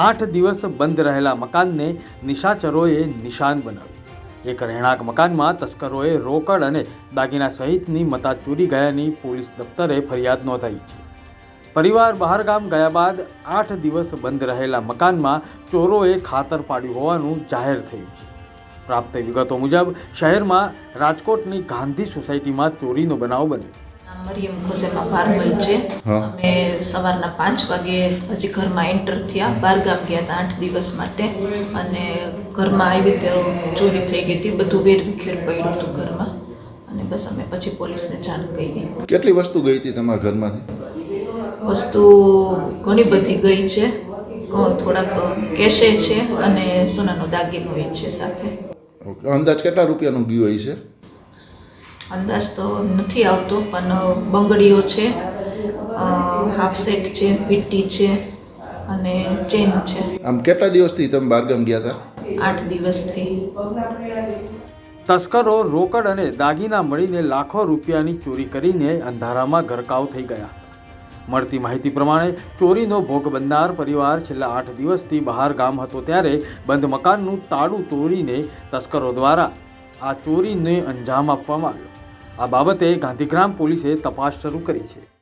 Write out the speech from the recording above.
આઠ દિવસ બંધ રહેલા મકાનને નિશાચરોએ નિશાન બનાવ્યું. એક રહેણાંક મકાનમાં તસ્કરોએ રોકડ અને દાગીના સહિતની મતા ચોરી ગયાની પોલીસ દફતરે ફરિયાદ નોંધાઈ છે. પરિવાર બહારગામ ગયા બાદ આઠ દિવસ બંધ રહેલા મકાનમાં ચોરોએ ખાતર પાડ્યું હોવાનું જાહેર થયું છે. પ્રાપ્ત વિગતો મુજબ, શહેરમાં રાજકોટની ગાંધી સોસાયટીમાં ચોરીનો બનાવ બન્યો. નામ મરિયમ ખોસેમા પારમલ છે. અમે સવારના પાંચ વાગે હજી ઘરમાં એન્ટર થયા. બારગામ ગયા હતા આઠ દિવસ માટે. અને ઘરમાં આવી રીતે ચોરી થઈ ગઈ હતી. બધું વેરવિખેર પડ્યું હતું ઘરમાં. અને બસ અમે પછી પોલીસને જાણ કરી. કેટલી વસ્તુ ગઈ હતી તમારા ઘરમાંથી? વસ્તુ ઘણી બધી ગઈ છે. થોડાક કેશે છે અને સોનાનો દાગીનો હોય છે સાથે. અંદાજ કેટલા રૂપિયાનું ગયું હોય છે? અંદાજ તો નથી આવતો પણ બંગડીઓ છે હાફ સેટ છે પીટી છે અને ચેન છે. આમ કેટલા દિવસથી તમે બહારગામ ગયા હતા? આઠ દિવસથી. તસ્કરો રોકડ અને દાગીના મળીને લાખો રૂપિયાની ચોરી કરીને અંધારામાં ગરકાવ થઈ ગયા. મળતી માહિતી પ્રમાણે ચોરીનો ભોગ બનનાર પરિવાર છેલ્લા આઠ દિવસથી બહાર ગામ હતો ત્યારે બંધ મકાનનું તાળું તોડીને તસ્કરો દ્વારા આ ચોરીને અંજામ આપવામાં આવ્યો. આ બાબતે ગાંધીગ્રામ પોલીસે તપાસ શરૂ કરી છે.